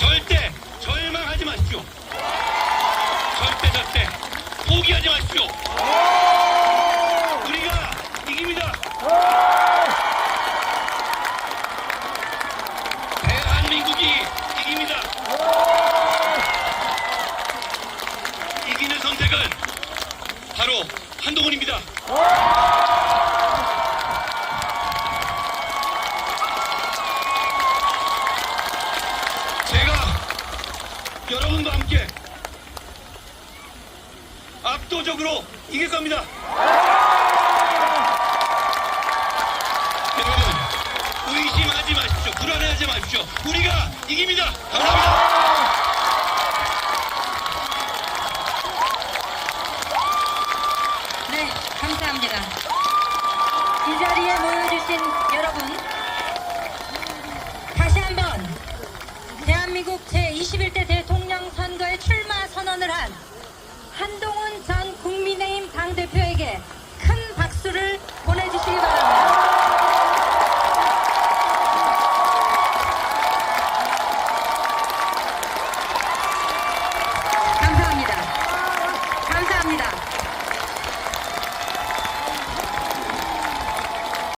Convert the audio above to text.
절대 절망하지 마십시오. 절대 절대 포기하지 마십시오. 우리가 이깁니다. 대한민국이 이깁니다. 이기는 선택은 바로 한동훈입니다. 제가 여러분과 함께 압도적으로 이길 겁니다. 여러분, 의심하지 마십시오. 불안해하지 마십시오. 우리가 이깁니다. 감사합니다. 네, 감사합니다. 이 자리에 모여주신 여러분, 다시 한번 대한민국 제21대 대회 한동훈 전 국민의힘 당대표에게 큰 박수를 보내주시기 바랍니다. 감사합니다. 감사합니다.